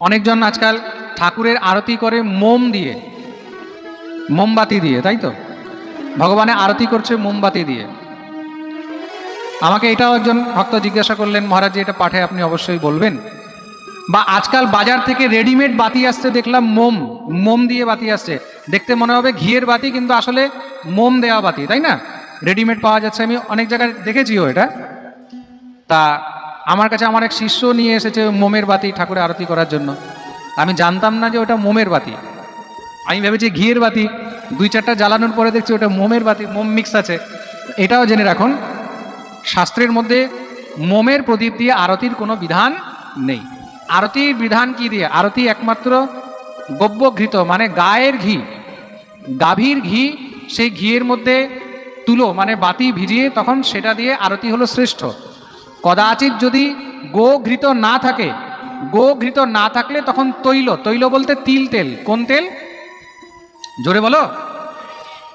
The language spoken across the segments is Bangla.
অনেকজন আজকাল ঠাকুরের আরতি করে মোম দিয়ে, মোমবাতি দিয়ে, তাই তো? ভগবানের আরতি করছে মোমবাতি দিয়ে। আমাকে এটাও একজন ভক্ত জিজ্ঞাসা করলেন, মহারাজ, এটা পাঠে আপনি অবশ্যই বলবেন? বা আজকাল বাজার থেকে রেডিমেড বাতি আসছে, দেখলাম মোম মোম দিয়ে বাতি আসছে। দেখতে মনে হবে ঘিয়ের বাতি, কিন্তু আসলে মোম দেওয়া বাতি, তাই না? রেডিমেড পাওয়া যাচ্ছে, আমি অনেক জায়গায় দেখেছিও এটা। তা আমার কাছে আমার এক শিষ্য নিয়ে এসেছে মোমের বাতি ঠাকুরের আরতি করার জন্য। আমি জানতাম না যে ওটা মোমের বাতি। আমি ভেবেছি ঘিয়ের বাতি। দুই চারটা জ্বালানোর পরে দেখছি ওটা মোমের বাতি, মোম মিক্স আছে। এটাও জেনে রাখুন, শাস্ত্রের মধ্যে মোমের প্রদীপ দিয়ে আরতির কোনো বিধান নেই। আরতির বিধান কি দিয়ে? আরতি একমাত্র গব্যঘৃত মানে গায়ের ঘি। গাভীর ঘি, সেই ঘিয়ের মধ্যে তুলো মানে বাতি ভিজিয়ে তখন সেটা দিয়ে আরতি হলো শ্রেষ্ঠ। কদাচিৎ যদি গো ঘৃত না থাকে গো ঘৃত না থাকলে তখন তৈল তৈল বলতে তিল তেল। কোন তেল? জোরে বলো।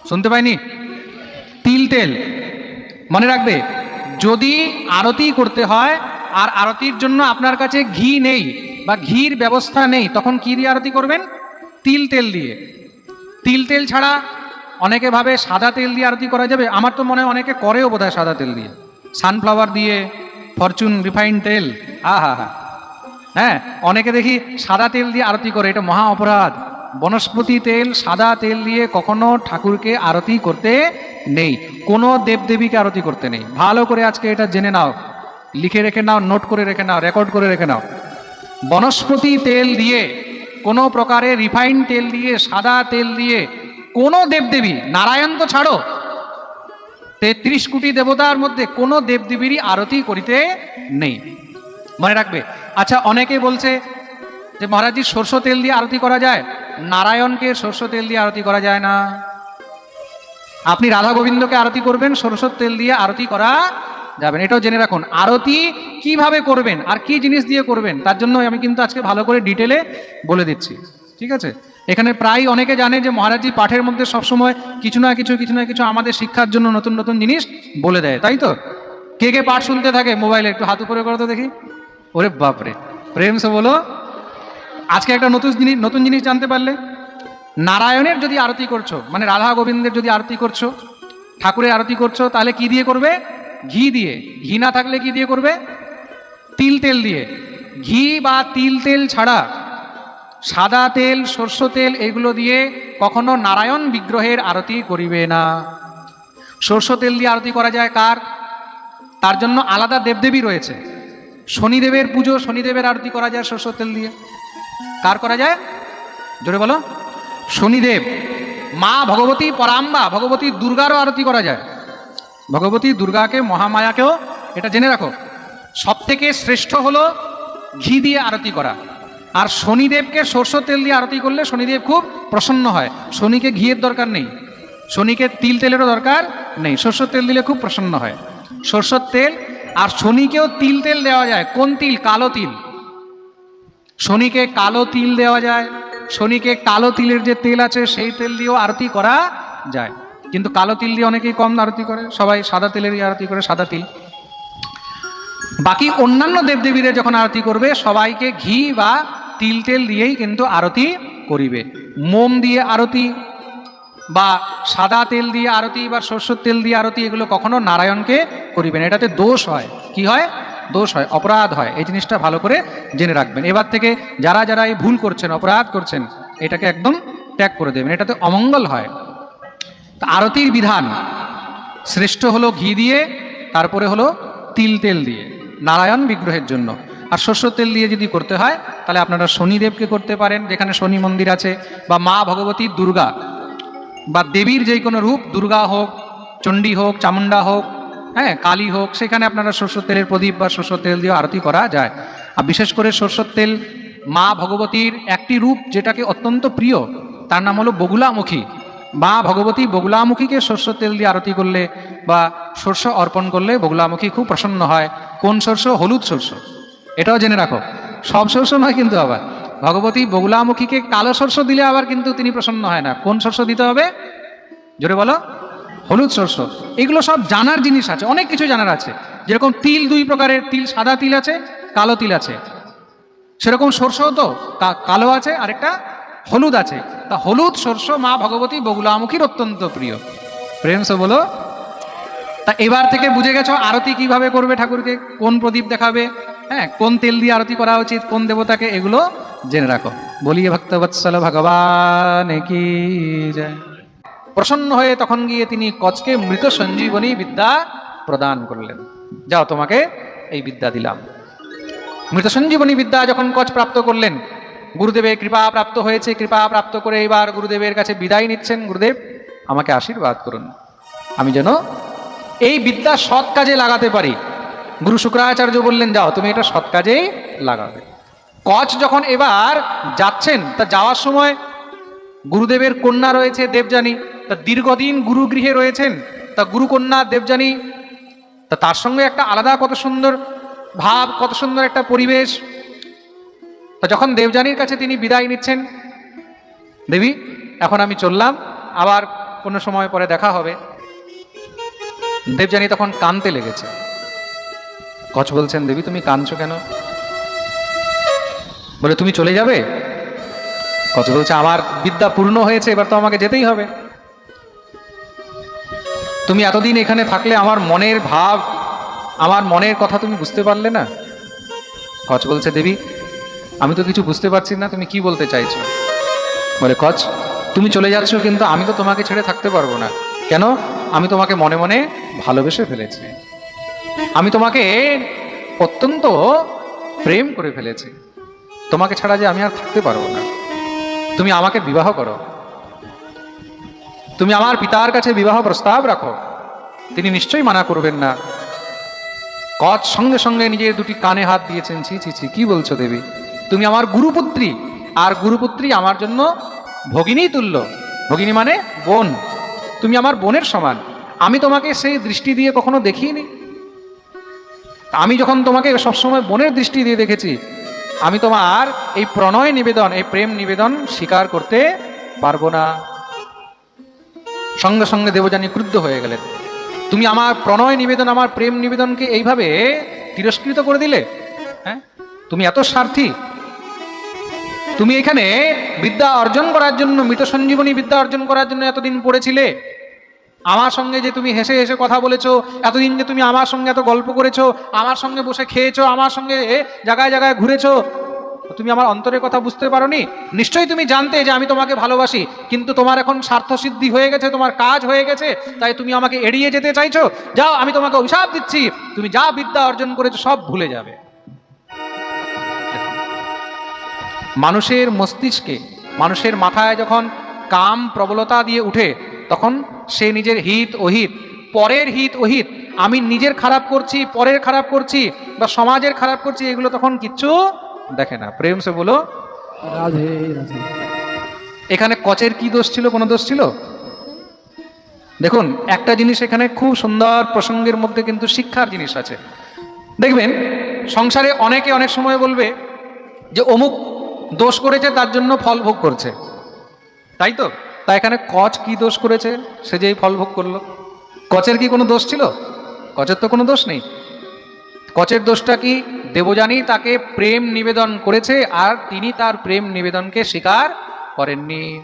শুনতে পাইনি? তিল তেল। মনে রাখবে, যদি আরতি করতে হয়, আর আরতির জন্য আপনার কাছে ঘি নেই বা ঘির ব্যবস্থা নেই, তখন কী দিয়ে আরতি করবেন? তিল তেল দিয়ে। তিল তেল ছাড়া অনেকে ভাবে সাদা তেল দিয়ে আরতি করা যাবে। আমার তো মনে হয় অনেকে করেও বোধহয় সাদা তেল দিয়ে। সানফ্লাওয়ার দিয়ে ফরচুন রিফাইন্ড তেল। হা হা হা। হ্যাঁ অনেকে দেখি সাদা তেল দিয়ে আরতি করে, এটা মহা অপরাধ। বনস্পতি তেল, সাদা তেল দিয়ে কখনো ঠাকুরকে আরতি করতে নেই। কোনো দেবদেবীকে আরতি করতে নেই। ভালো করে আজকে এটা জেনে নাও। লিখে রেখে নাও, নোট করে রেখে নাও, রেকর্ড করে রেখে নাও। বনস্পতি তেল দিয়ে, কোনো প্রকারে রিফাইন্ড তেল দিয়ে, সাদা তেল দিয়ে কোনো দেবদেবী, নারায়ণ তো ছাড়ো তেত্রিশ কোটি দেবতার মধ্যে কোনো দেবদেবীরই আরতি করিতে নেই। মনে রাখবে? আচ্ছা অনেকে বলছে যে মহারাজজি, সর্ষ তেল দিয়ে আরতি করা যায়? নারায়ণকে সর্ষ তেল দিয়ে আরতি করা যায় না। আপনি রাধা গোবিন্দকে আরতি করবেন সরষের তেল দিয়ে আরতি করা যাবেন এটাও জেনে রাখুন, আরতি কীভাবে করবেন আর কি জিনিস দিয়ে করবেন, তার জন্য আমি কিন্তু আজকে ভালো করে ডিটেলে বলে দিচ্ছি। ঠিক আছে? এখানে প্রায় অনেকে জানে যে মহারাজজি পাঠের মধ্যে সবসময় কিছু না কিছু কিছু না কিছু আমাদের শিক্ষার জন্য নতুন নতুন জিনিস বলে দেয়, তাই তো? কে কে পাঠ শুনতে থাকে? মোবাইলে একটু হাত উপরে করো তো দেখি। ওরে বাপরে, প্রেম সে বলো। আজকে একটা নতুন জিনিস নতুন জিনিস জানতে পারলে। নারায়ণের যদি আরতি করছ মানে রাধা গোবিন্দের যদি আরতি করছ, ঠাকুরের আরতি করছ, তাহলে কি দিয়ে করবে? ঘি দিয়ে। ঘি না থাকলে কি দিয়ে করবে? তিল তেল দিয়ে। ঘি বা তিল তেল ছাড়া সাদা তেল, সর্ষ তেল, এগুলো দিয়ে কখনো নারায়ণ বিগ্রহের আরতি করিবে না। সর্ষ তেল দিয়ে আরতি করা যায় কার? তার জন্য আলাদা দেবদেবী রয়েছে। শনিদেবের পুজো, শনিদেবের আরতি করা যায় সর্ষ তেল দিয়ে। কার করা যায়? জোরে বলো। শনিদেব, মা ভগবতী পরাম্বা, ভগবতী দুর্গারও আরতি করা যায়। ভগবতী দুর্গাকে, মহামায়াকেও এটা জেনে রাখো। সব থেকে শ্রেষ্ঠ হলো ঘি দিয়ে আরতি করা। আর শনিদেবকে সর্ষ তেল দিয়ে আরতি করলে শনিদেব খুব প্রসন্ন হয়। শনিকে ঘিয়ের দরকার নেই। শনিকে তিল তেলেরও দরকার নেই। সর্ষের তেল দিলে খুব প্রসন্ন হয়। সর্ষের তেল আর শনিকেও তিল তেল দেওয়া যায়। কোন তিল? কালো তিল। শনিকে কালো তিল দেওয়া যায়। শনিকে কালো তিলের যে তেল আছে, সেই তেল দিয়েও আরতি করা যায়। কিন্তু কালো তিল দিয়ে অনেকেই কম আরতি করে। সবাই সাদা তেলেরই আরতি করে, সাদা তিল। বাকি অন্যান্য দেবদেবীদের যখন আরতি করবে, সবাইকে ঘি বা তিল তেল দিয়েই কিন্তু আরতি করিবে। মোম দিয়ে আরতি বা সাদা তেল দিয়ে আরতি বা সর্ষের তেল দিয়ে আরতি এগুলো কখনো নারায়ণকে করিবেন। এটাতে দোষ হয়। কি হয়? দোষ হয়, অপরাধ হয়। এই জিনিসটা ভালো করে জেনে রাখবেন। এবার থেকে যারা যারা এই ভুল করছেন, অপরাধ করছেন, এটাকে একদম ত্যাগ করে দেবেন। এটাতে অমঙ্গল হয়। তা আরতির বিধান, শ্রেষ্ঠ হলো ঘি দিয়ে, তারপরে হলো তিল তেল দিয়ে, নারায়ণ বিগ্রহের জন্য। আর শস্য তেল দিয়ে যদি করতে হয় তাহলে আপনারা শনিদেবকে করতে পারেন, যেখানে শনি মন্দির আছে, বা মা ভগবতী দুর্গা, বা দেবীর যে কোনো রূপ, দুর্গা হোক, চণ্ডী হোক চামুন্ডা হোক হ্যাঁ কালী হোক, সেখানে আপনারা সরষের তেলের প্রদীপ বা সরষের তেল দিয়ে আরতি করা যায়। আর বিশেষ করে সরষের তেল মা ভগবতীর একটি রূপ যেটাকে অত্যন্ত প্রিয়, তার নাম হলো বগুলামুখী। মা ভগবতী বগুলামুখীকে সরষের তেল দিয়ে আরতি করলে বা শস্য অর্পণ করলে বগুলামুখী খুব প্রসন্ন হয়। কোন শস্য হলুদ শস্য এটাও জেনে রাখো। সব শস্য নয় কিন্তু আবার। ভগবতী বগুলামুখীকে কালো শস্য দিলে আবার কিন্তু তিনি প্রসন্ন হয় না। কোন শস্য দিতে হবে? জোরে বলো। হলুদ শস্য। এগুলো সব জানার জিনিস আছে, অনেক কিছু জানার আছে। যেরকম তিল দুই প্রকারের, তিল সাদা তিল আছে, কালো তিল আছে। সেরকম সর্ষও তো কালো আছে, আরেকটা হলুদ আছে। তা হলুদ সর্ষ মা ভগবতী বগুলামুখীর অত্যন্ত প্রিয়। প্রেম বলো। তা এবার থেকে বুঝে গেছো আরতি কীভাবে করবে ঠাকুরকে? কোন প্রদীপ দেখাবে? হ্যাঁ কোন তেল দিয়ে আরতি করা উচিত, কোন দেবতাকে, এগুলো জেনে রাখো। বলিয়ে ভক্তবৎসল ভগবান কি জয়। প্রসন্ন হয়ে তখন গিয়ে তিনি কচকে মৃত সঞ্জীবনী বিদ্যা প্রদান করলেন। যাও, তোমাকে এই বিদ্যা দিলাম। মৃত সঞ্জীবনী বিদ্যা যখন কচ প্রাপ্ত করলেন, গুরুদেবের কৃপা প্রাপ্ত হয়েছে, কৃপা প্রাপ্ত করে এবার গুরুদেবের কাছে বিদায় নিচ্ছেন। গুরুদেব, আমাকে আশীর্বাদ করুন। আমি যেন এই বিদ্যা সৎ কাজে লাগাতে পারি। গুরু শুক্রাচার্য বললেন, যাও, তুমি এটা সৎ কাজেই লাগাবে। কচ যখন এবার যাচ্ছেন, তা যাওয়ার সময় গুরুদেবের কন্যা রয়েছে দেবযানী, তা দীর্ঘদিন গুরুগৃহে রয়েছেন, তা গুরুকন্যা দেবযানী, তা তার সঙ্গে একটা আলাদা কত সুন্দর ভাব, কত সুন্দর একটা পরিবেশ। তা যখন দেবযানীর কাছে তিনি বিদায় নিচ্ছেন, দেবী, এখন আমি চললাম, আবার কোনো সময় পরে দেখা হবে। দেবযানী তখন কানতে লেগেছে। কচ বলছেন, দেবী, তুমি কাঁদছো কেন? বলে, তুমি চলে যাবে? কচ বলছে, আমার বিদ্যা পূর্ণ হয়েছে, এবার তো আমাকে যেতেই হবে। তুমি এতদিন এখানে থাকলে আমার মনের ভাব, আমার মনের কথা তুমি বুঝতে পারলে না? কচ বলছে, দেবী, আমি তো কিছু বুঝতে পারছি না, তুমি কি বলতে চাইছো? বলে কচ তুমি চলে যাচ্ছ, কিন্তু আমি তো তোমাকে ছেড়ে থাকতে পারব না। কেন? আমি তোমাকে মনে মনে ভালোবেসে ফেলেছি। আমি তোমাকে অত্যন্ত প্রেম করে ফেলেছি। তোমাকে ছাড়া যে আমি আর থাকতে পারব না। তুমি আমাকে বিবাহ করো। তুমি আমার পিতার কাছে বিবাহ প্রস্তাব রাখো। তিনি নিশ্চয়ই মানা করবেন না। কচ সঙ্গে সঙ্গে নিজের দুটি কানে হাত দিয়েছেন, ছি ছি ছি, কি বলছো দেবী? তুমি আমার গুরুপুত্রী, আর গুরুপুত্রী আমার জন্য ভগিনী তুল্য। ভগিনী মানে বোন। তুমি আমার বোনের সমান। আমি তোমাকে সেই দৃষ্টি দিয়ে কখনো দেখিনি। আমি যখন তোমাকে সবসময় বোনের দৃষ্টি দিয়ে দেখেছি, আমি তোমার এই প্রণয় নিবেদন, এই প্রেম নিবেদন স্বীকার করতে পারব না। সঙ্গে সঙ্গে দেবযানী ক্রুদ্ধ হয়ে গেলেন। তুমি আমার প্রণয় নিবেদন, আমার প্রেম নিবেদনকে এইভাবে তিরস্কৃত করে দিলে? হ্যাঁ? তুমি এত স্বার্থী। তুমি এখানে বিদ্যা অর্জন করার জন্য, মৃত সঞ্জীবনী বিদ্যা অর্জন করার জন্য এতদিন পড়েছিলে? আমার সঙ্গে যে তুমি হেসে হেসে কথা বলেছ, এতদিন যে তুমি আমার সঙ্গে এত গল্প করেছ, আমার সঙ্গে বসে খেয়েছো, আমার সঙ্গে জায়গায় জায়গায় ঘুরেছো, তুমি আমার অন্তরের কথা বুঝতে পারোনি? নিশ্চয়ই তুমি জানতে যে আমি তোমাকে ভালোবাসি, কিন্তু তোমার এখন স্বার্থসিদ্ধি হয়ে গেছে, তোমার কাজ হয়ে গেছে, তাই তুমি আমাকে এড়িয়ে যেতে চাইছো? যাও, আমি তোমাকে অভিশাপ দিচ্ছি। তুমি যা বিদ্যা অর্জন করেছ, সব ভুলে যাবে। মানুষের মস্তিষ্কে, মানুষের মাথায় যখন কাম প্রবলতা দিয়ে উঠে, তখন সে নিজের হিত অহিত পরের হিত অহিত আমি নিজের খারাপ করছি পরের খারাপ করছি বা সমাজের খারাপ করছি এগুলো তখন কিচ্ছু দেখে না। প্রেম সে বলো এখানে কচের কি দোষ ছিল কোনো দোষ ছিল? দেখুন একটা জিনিস এখানে খুব সুন্দর প্রসঙ্গের মধ্যে কিন্তু শিক্ষার জিনিস আছে। দেখবেন সংসারে অনেকে অনেক সময় বলবে যে অমুক দোষ করেছে তার জন্য ফল ভোগ করছে। তাই তো? তা এখানে কচ কি দোষ করেছে? সে যেই ফল ভোগ করল। কচের কি কোনো দোষ ছিল? কচের তো কোনো দোষ নেই। কচের দোষটা কি? দেবযানী তাকে প্রেম নিবেদন করেছে আর তিনি তার প্রেম নিবেদনকে স্বীকার করেননি।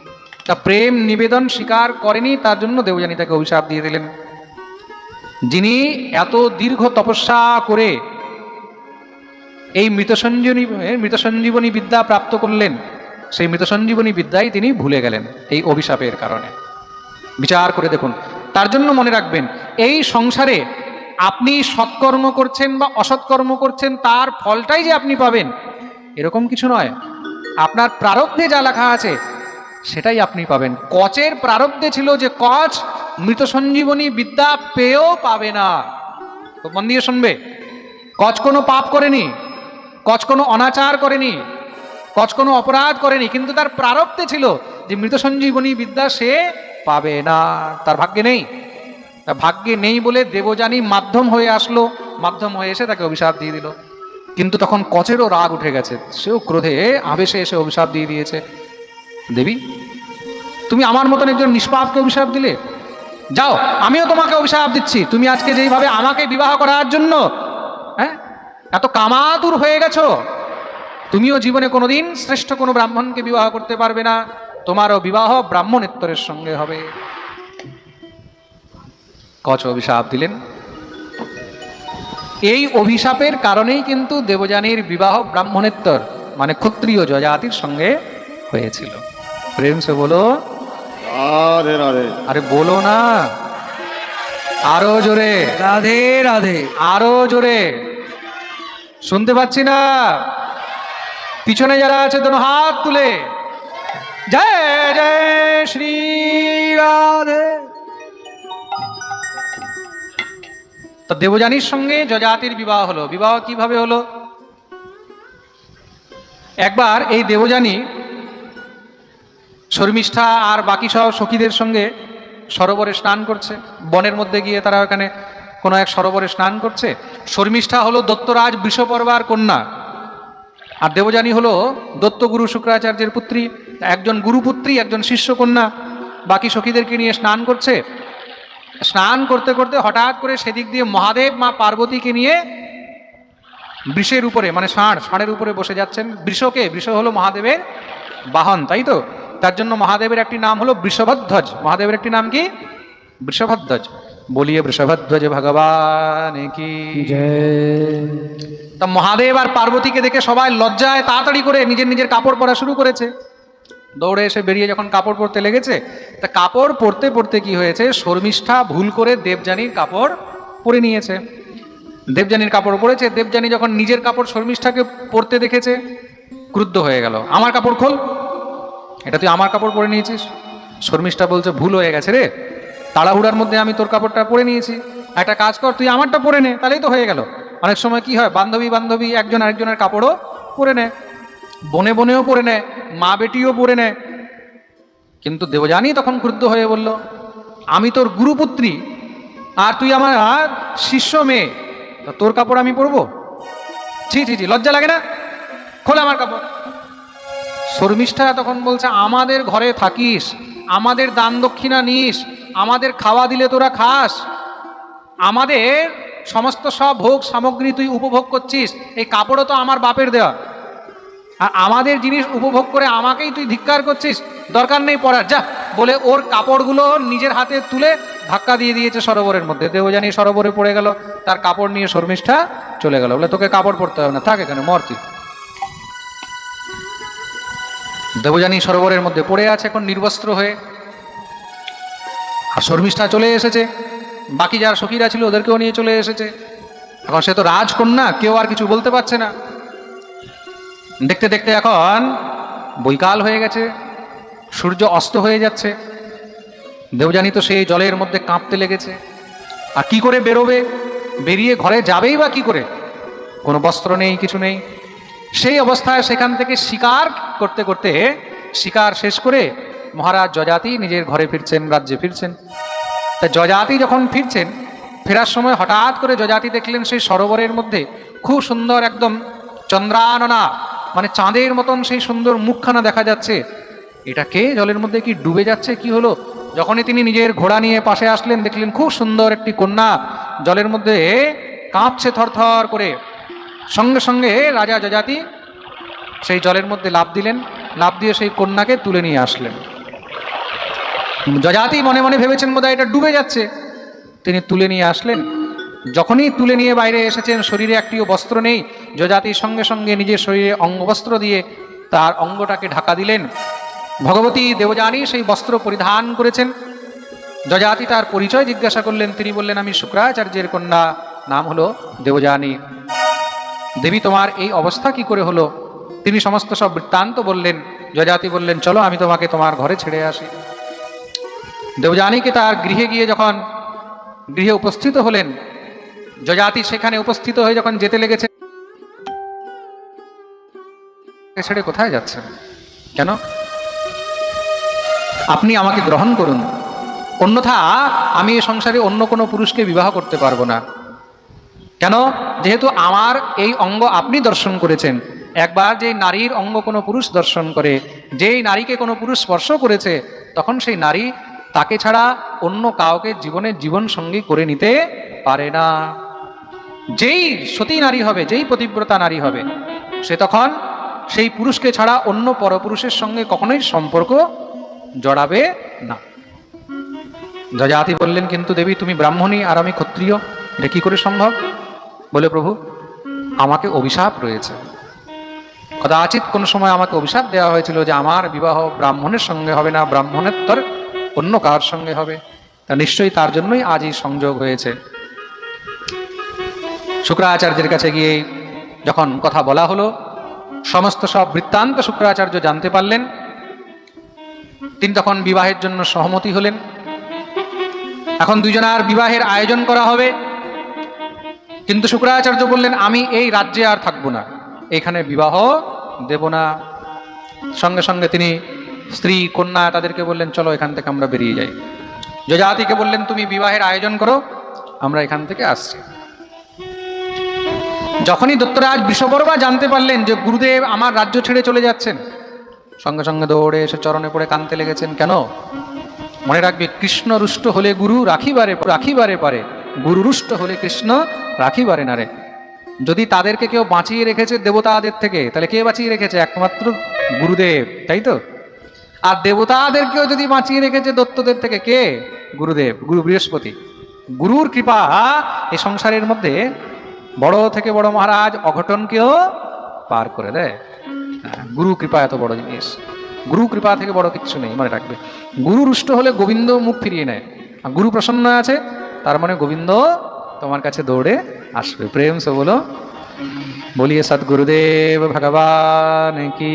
তা প্রেম নিবেদন স্বীকার করেনি, তার জন্য দেবযানী তাকে অভিশাপ দিয়ে দিলেন। যিনি এত দীর্ঘ তপস্যা করে এই মৃত সঞ্জীবনী মৃত সঞ্জীবনী বিদ্যা প্রাপ্ত করলেন সেই মৃত সঞ্জীবনী বিদ্যাই তিনি ভুলে গেলেন এই অভিশাপের কারণে। বিচার করে দেখুন, তার জন্য মনে রাখবেন, এই সংসারে আপনি সৎকর্ম করছেন বা অসৎকর্ম করছেন, তার ফলটাই যে আপনি পাবেন, এরকম কিছু নয়। আপনার প্রারব্ধে যা লেখা আছে, সেটাই আপনি পাবেন। কচের প্রারব্ধে ছিল যে, কচ মৃত সঞ্জীবনী বিদ্যা পেয়েও পাবে না। তো মন দিয়ে শুনবে। কচ কোনো পাপ করেনি, কচ কোনো অনাচার করেনি কচ কোনো অপরাধ করেনি, কিন্তু তার প্রারব্ধে ছিল যে মৃত সঞ্জীবনী বিদ্যা সে পাবে না, তার ভাগ্যে নেই। তা ভাগ্যে নেই বলে দেবযানী মাধ্যম হয়ে আসলো, মাধ্যম হয়ে এসে তাকে অভিশাপ দিয়ে দিল। কিন্তু তখন কচেরও রাগ উঠে গেছে, সেও ক্রোধে আবেশে এসে অভিশাপ দিয়ে দিয়েছে। দেবী, তুমি আমার মতন একজন নিষ্পাপকে অভিশাপ দিলে? যাও, আমিও তোমাকে অভিশাপ দিচ্ছি। তুমি আজকে যেইভাবে আমাকে বিবাহ করার জন্য হ্যাঁ এত কামাতুর হয়ে গেছো তুমিও জীবনে কোনোদিন শ্রেষ্ঠ কোনো ব্রাহ্মণকে বিবাহ করতে পারবে না। তোমারও বিবাহ ব্রাহ্মণেত্তরের সঙ্গে হবে। কচ অভিশাপ দিলেন। এই অভিশাপের কারণেই কিন্তু দেবযানীর বিবাহ ব্রাহ্মণেত্তর মানে ক্ষত্রিয় যজাতির সঙ্গে হয়েছিল। প্রেম সে বলো রাধে। আরে বলো না। আরও জোরে। রাধে রাধে। আরও জোরে। শুনতে পাচ্ছি না। পিছনে যারা আছে, দোনো হাত তুলে। জয় জয় শ্রী রাধে। তো দেবযানীর সঙ্গে যজাতির বিবাহ হলো। বিবাহ কীভাবে হলো? একবার এই দেবযানী শর্মিষ্ঠা আর বাকি সব সখীদের সঙ্গে সরোবরে স্নান করছে। বনের মধ্যে গিয়ে তারা ওখানে কোনো এক সরোবরে স্নান করছে। শর্মিষ্ঠা হলো দত্তরাজ বৃষপর্বার কন্যা। আর দেবযানী হলো দত্তগুরু শুক্রাচার্যের পুত্রী, একজন গুরুপুত্রী, একজন শিষ্যকন্যা। বাকি সখীদেরকে নিয়ে স্নান করছে। স্নান করতে করতে হঠাৎ করে সেদিক দিয়ে মহাদেব মা পার্বতীকে নিয়ে বৃষের উপরে মানে ষাঁড়, ষাঁড়ের উপরে বসে যাচ্ছেন। বৃষকে, বৃষ হলো মহাদেবের বাহন, তাই তো? তার জন্য মহাদেবের একটি নাম হলো বৃষভধ্বজ। মহাদেবের একটি নাম কি? বৃষভধ্বজ। বলিয়ে বৃষভধ্বজ ভগবান কি? তা মহাদেব আর পার্বতীকে দেখে সবাই লজ্জায় তাড়াতাড়ি করে নিজের নিজের কাপড় পরা শুরু করেছে। দৌড়ে এসে বেরিয়ে যখন কাপড় পরতে লেগেছে তা কাপড় পরতে পরতে কি হয়েছে? শর্মিষ্ঠা ভুল করে দেবযানীর কাপড় পরে নিয়েছে। দেবযানীর কাপড় পরেছে দেবযানী যখন নিজের কাপড় শর্মিষ্ঠাকে পরতে দেখেছে ক্রুদ্ধ হয়ে গেল। আমার কাপড় খোল এটা তুই আমার কাপড় পরে নিয়েছিস? শর্মিষ্ঠা বলছে ভুল হয়ে গেছে রে তাড়াহুড়ার মধ্যে আমি তোর কাপড়টা পরে নিয়েছি। একটা কাজ কর, তুই আমারটা পরে নে, তাহলেই তো হয়ে গেল। অনেক সময় কি হয়, বান্ধবী বান্ধবী একজন আরেকজনের কাপড়ও পরে নে, বনে বনেও পরে নে, মা বেটিও পরে নে। কিন্তু দেবযানী তখন ক্রুদ্ধ হয়ে বলল, আমি তোর গুরুপুত্রী, আর তুই আমার, আর শিষ্য মেয়ে তোর কাপড় আমি পরবো? ছি ছি ছি, লজ্জা লাগে না? খোল আমার কাপড়। শর্মিষ্ঠা তখন বলছে, আমাদের ঘরে থাকিস, আমাদের দান দক্ষিণা নিস আমাদের খাওয়া দিলে তোরা খাস। আমাদের সমস্ত সব ভোগ সামগ্রী তুই উপভোগ করছিস, এই কাপড়ও তো আমার বাপের দেওয়া আর আমাদের জিনিস উপভোগ করে আমাকেই তুই ধিক্কার করছিস, দরকার নেই পড়ার। যা, বলে ওর কাপড়গুলো নিজের হাতে তুলে ধাক্কা দিয়ে দিয়েছে সরোবরের মধ্যে। দেবযানী সরোবরে পড়ে গেল, তার কাপড় নিয়ে শর্মিষ্ঠা চলে গেল। বলে তোকে কাপড় পরতে হবে না, থাক এখানে, মর তুই। দেবযানী সরোবরের মধ্যে পড়ে আছে, এখন নির্বস্ত্র হয়ে আর শর্মিষ্ঠা চলে এসেছে। বাকি যারা সখীরা ছিল ওদেরকেও নিয়ে চলে এসেছে। এখন সে তো রাজকন্যা, কেউ আর কিছু বলতে পারছে না। দেখতে দেখতে এখন বৈকাল হয়ে গেছে, সূর্য অস্ত হয়ে যাচ্ছে। দেবযানী তো সেই জলের মধ্যে কাঁপতে লেগেছে। আর কি করে বেরোবে? বেরিয়ে ঘরে যাবেই বা কি করে? কোনো বস্ত্র নেই, কিছু নেই। সেই অবস্থায় সেখান থেকে শিকার করতে করতে, শিকার শেষ করে মহারাজ যজাতি নিজের ঘরে ফিরছেন, রাজ্যে ফিরছেন। তা যজাতি যখন ফিরছেন, ফেরার সময় হঠাৎ করে যজাতি দেখলেন সেই সরোবরের মধ্যে খুব সুন্দর একদম চন্দ্রাননা মানে চাঁদের মতন সেই সুন্দর মুখখানা দেখা যাচ্ছে। এটা কে? জলের মধ্যে কি ডুবে যাচ্ছে? কি হলো? যখনই তিনি নিজের ঘোড়া নিয়ে পাশে আসলেন, দেখলেন খুব সুন্দর একটি কন্যা জলের মধ্যে কাঁপছে থরথর করে। সঙ্গে সঙ্গে রাজা যজাতি সেই জলের মধ্যে লাভ দিলেন লাভ দিয়ে সেই কন্যাকে তুলে নিয়ে আসলেন। যজাতি মনে মনে ভেবেছেন বোধহয় এটা ডুবে যাচ্ছে। তিনি তুলে নিয়ে আসলেন। যখনই তুলে নিয়ে বাইরে এসেছেন, শরীরে একটিও বস্ত্র নেই। যজাতি সঙ্গে সঙ্গে নিজের শরীরে অঙ্গবস্ত্র দিয়ে তার অঙ্গটাকে ঢাকা দিলেন। ভগবতী দেবযানী সেই বস্ত্র পরিধান করেছেন। যজাতি তার পরিচয় জিজ্ঞাসা করলেন। তিনি বললেন, আমি শুক্রাচার্যের কন্যা। নাম হলো দেবযানী। দেবী, তোমার এই অবস্থা কি করে হলো? তিনি সমস্ত সব বৃত্তান্ত বললেন। যজাতি বললেন, চলো, আমি তোমাকে তোমার ঘরে ছেড়ে আসি। দেবযানীকে তার গৃহে গিয়ে যখন গৃহে উপস্থিত হলেন যজাতি সেখানে উপস্থিত হয়ে যখন যেতে লেগেছে, ছেড়ে কোথায় যাচ্ছেন? কেন? আপনি আমাকে গ্রহণ করুন। অন্যথা আমি এ সংসারে অন্য কোনো পুরুষকে বিবাহ করতে পারব না। কেন? যেহেতু আমার এই অঙ্গ আপনি দর্শন করেছেন। একবার যে নারীর অঙ্গ কোনো পুরুষ দর্শন করে, যেই নারীকে কোনো পুরুষ স্পর্শ করেছে, তখন সেই নারী তাকে ছাড়া অন্য কাউকে জীবনের জীবন সঙ্গী করে নিতে পারে না। যেই সতী নারী হবে, যেই পতিব্রতা নারী হবে, সে তখন সেই পুরুষকে ছাড়া অন্য পরপুরুষের সঙ্গে কখনোই সম্পর্ক জড়াবে না। যজাতি বললেন, কিন্তু দেবী, তুমি ব্রাহ্মণী আর আমি ক্ষত্রিয়, এটা কি করে সম্ভব? বলে, প্রভু, আমাকে অভিশাপ রয়েছে। কদাচিৎ কোনো সময় আমাকে অভিশাপ দেওয়া হয়েছিল যে আমার বিবাহ ব্রাহ্মণের সঙ্গে হবে না ব্রাহ্মণেত্তর অন্য কার সঙ্গে হবে? তা নিশ্চয়ই তার জন্যই আজ এই সংযোগ হয়েছে। শুক্রাচার্যের কাছে গিয়ে যখন কথা বলা হলো, সমস্ত সব বৃত্তান্ত শুক্রাচার্য জানতে পারলেন। তিনি তখন বিবাহের জন্য সহমতি হলেন। এখন দুজনার বিবাহের আয়োজন করা হবে। কিন্তু শুক্রাচার্য বললেন, আমি এই রাজ্যে আর থাকব না। এখানে বিবাহ দেব না। সঙ্গে সঙ্গে তিনি স্ত্রী, কন্যা তাদেরকে বললেন, চলো এখান থেকে আমরা বেরিয়ে যাই। যজাতিকে বললেন, তুমি বিবাহের আয়োজন করো, আমরা এখান থেকে আসছি। যখনই দত্তরাজ বৃষপর্বা জানতে পারলেন যে গুরুদেব আমার রাজ্য ছেড়ে চলে যাচ্ছেন, সঙ্গে সঙ্গে দৌড়ে এসে চরণে পড়ে কানতে লেগেছেন, কেন? মনে রাখবে, কৃষ্ণ রুষ্ট হলে গুরু, রাখিবারে রাখিবারে পারে। গুরু রুষ্ট হলে কৃষ্ণ রাখিবারে না রে। যদি তাদেরকে কেউ বাঁচিয়ে রেখেছে দেবতাদের থেকে, তাহলে কে বাঁচিয়ে রেখেছে? একমাত্র গুরুদেব, তাই তো? আর দেবতাদেরকেও যদি বাঁচিয়ে রেখেছে দত্তদের থেকে কে? গুরুদেব গুরু বৃহস্পতি। গুরুর কৃপা এই সংসারের মধ্যে বড় থেকে বড় মহারাজ অঘটনকেও পার করে দেয়। হ্যাঁ, গুরু কৃপা এত বড় জিনিস। গুরু কৃপা থেকে বড় কিচ্ছু নেই মনে রাখবে। গুরু রুষ্ট হলে গোবিন্দ মুখ ফিরিয়ে নেয়। আর গুরু প্রসন্ন আছে তার মানে গোবিন্দ তোমার কাছে দৌড়ে আসবে। প্রেম সে বলো বলিয়ে সদ্গুরুদেব ভগবান কি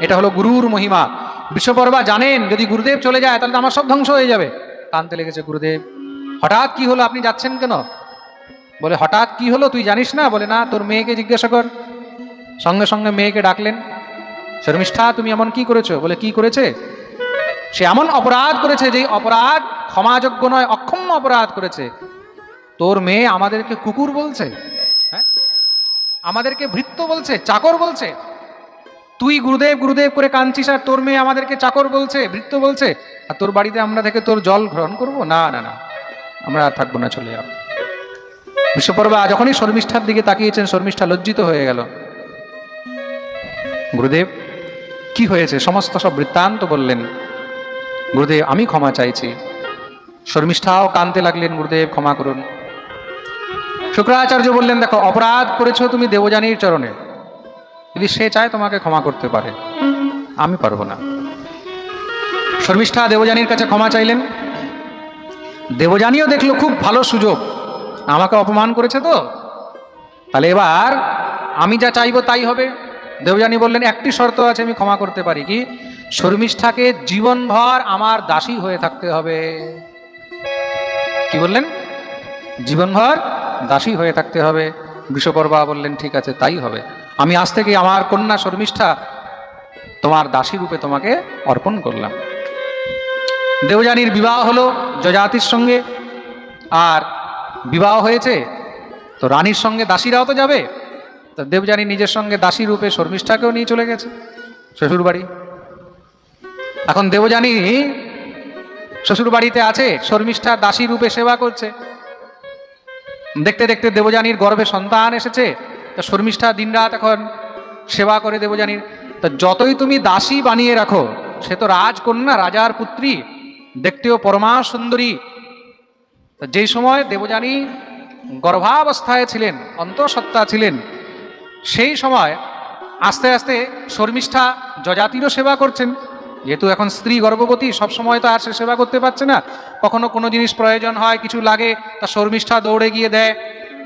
এটা হলো গুরুর মহিমা। বিশ্বপর্বা জানেন, যদি গুরুদেব চলে যায়, তাহলে আমার সব ধ্বংস হয়ে যাবে। কানতে লেগেছে গুরুদেব। হঠাৎ কি হলো? আপনি যাচ্ছেন কেন? বলে, হঠাৎ কি হলো? তুই জানিস না? বলে, না, তোর মেয়েকে জিজ্ঞাসা কর। সঙ্গে সঙ্গে মেয়েকে ডাকলেন, শর্মিষ্ঠা, তুমি এমন কি করেছ? বলে, কি করেছে? সে এমন অপরাধ করেছে, যেই অপরাধ ক্ষমাযোগ্য নয় অক্ষম অপরাধ করেছে। তোর মেয়ে আমাদেরকে কুকুর বলছে। আমাদেরকে ভৃত্য বলছে, চাকর বলছে। তুই গুরুদেব গুরুদেব করে কাঁদছিস আর তোর মেয়ে আমাদেরকে চাকর বলছে, ভৃত্য বলছে। আর তোর বাড়িতে আমরা থেকে তোর জল গ্রহণ করব? না না না। আমরা আর থাকব না, চলে যাব বিশ্বপর্বা, যখনই শর্মিষ্ঠার দিকে তাকিয়েছেন, শর্মিষ্ঠা লজ্জিত হয়ে গেল। গুরুদেব, কি হয়েছে? সমস্ত সব বৃত্তান্ত বললেন। গুরুদেব, আমি ক্ষমা চাইছি। শর্মিষ্ঠাও কানতে লাগলেন। গুরুদেব, ক্ষমা করুন। শুক্রাচার্য বললেন, দেখো, অপরাধ করেছ তুমি দেবযানীর চরণে। যদি সে চায় তোমাকে ক্ষমা করতে পারে। আমি পারব না। শর্মিষ্ঠা দেবযানীর কাছে ক্ষমা চাইলেন। দেবযানীও দেখল, খুব ভালো সুযোগ। আমাকে অপমান করেছে তো। তাহলে এবার আমি যা চাইব তাই হবে। দেবযানী বললেন, একটি শর্ত আছে, আমি ক্ষমা করতে পারি। কি? শর্মিষ্ঠাকে জীবনভর আমার দাসী হয়ে থাকতে হবে। কি বললেন? জীবনভর দাসী হয়ে থাকতে হবে। বৃষপর্বা বললেন, ঠিক আছে, তাই হবে। আমি আজ থেকে আমার কন্যা শর্মিষ্ঠা তোমার দাসী রূপে তোমাকে অর্পণ করলাম। দেবযানীর বিবাহ হলো যজাতির সঙ্গে। আর বিবাহ হয়েছে, তো রানীর সঙ্গে দাসীরাও তো যাবে। তো দেবযানী নিজের সঙ্গে দাসী রূপে শর্মিষ্ঠাকেও নিয়ে চলে গেছে শ্বশুর বাড়ি এখন দেবযানী শ্বশুর বাড়িতে আছে, শর্মিষ্ঠা দাসী রূপে সেবা করছে। দেখতে দেখতে দেবযানীর গর্ভে সন্তান এসেছে। তা শর্মিষ্ঠা দিনরাত এখন সেবা করে দেবযানীর। তা যতই তুমি দাসী বানিয়ে রাখো, সে তো রাজকন্যা, রাজার পুত্রী, দেখতেও পরমা সুন্দরী যেই সময় দেবযানী গর্ভাবস্থায় ছিলেন, অন্তঃসত্ত্বা ছিলেন, সেই সময় আস্তে আস্তে শর্মিষ্ঠা যজাতিরও সেবা করছেন। যেহেতু এখন স্ত্রী গর্ভবতী সব সময় তো আর সে সেবা করতে পারছে না। কখনো কোনো জিনিস প্রয়োজন হয়, কিছু লাগে, তা শর্মিষ্ঠা দৌড়ে গিয়ে দেয়।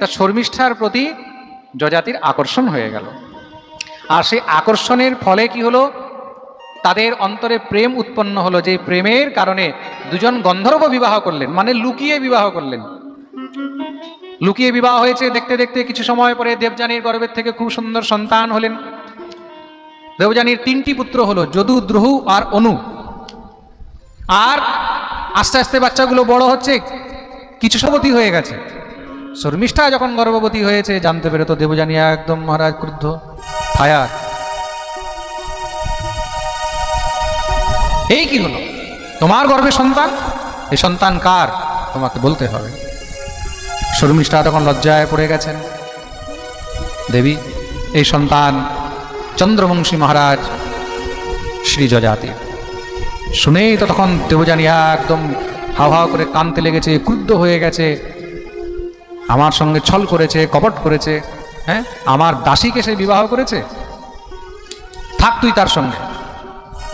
তা শর্মিষ্ঠার প্রতি যজাতির আকর্ষণ হয়ে গেল। আর সেই আকর্ষণের ফলে কি হলো? তাদের অন্তরে প্রেম উৎপন্ন হলো। যে প্রেমের কারণে দুজন গন্ধর্ব বিবাহ করলেন মানে লুকিয়ে বিবাহ করলেন। লুকিয়ে বিবাহ হয়েছে দেখতে দেখতে কিছু সময় পরে দেবযানীর গর্ভের থেকে খুব সুন্দর সন্তান হলেন। দেবযানীর তিনটি পুত্র হলো যদু, দ্রুহু আর অনু। আর আস্তে আস্তে বাচ্চাগুলো বড় হচ্ছে, কিছু সবতী হয়ে গেছে। শর্মিষ্ঠা যখন গর্ভবতী হয়েছে, জানতে পেরে তো দেবযানী একদম মহারাজ ক্রুদ্ধ ফায়ার এই কি হলো? তোমার গর্ভে সন্তান? এই সন্তান কার? তোমাকে বলতে হবে। শর্মিষ্ঠা তখন লজ্জায় পড়ে গেছেন। দেবী, এই সন্তান চন্দ্রবংশী মহারাজ, শ্রী যজাতি। শুনেই তো তখন দেবজানিয়া একদম হাও হাওয়া করে কানতে লেগেছে, ক্রুদ্ধ হয়ে গেছে। আমার সঙ্গে ছল করেছে, কপট করেছে হ্যাঁ? আমার দাসীকে সে বিবাহ করেছে? থাক তুই তার সঙ্গে।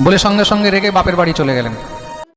বলে সঙ্গে সঙ্গে রেগে বাপের বাড়ি চলে গেলেন।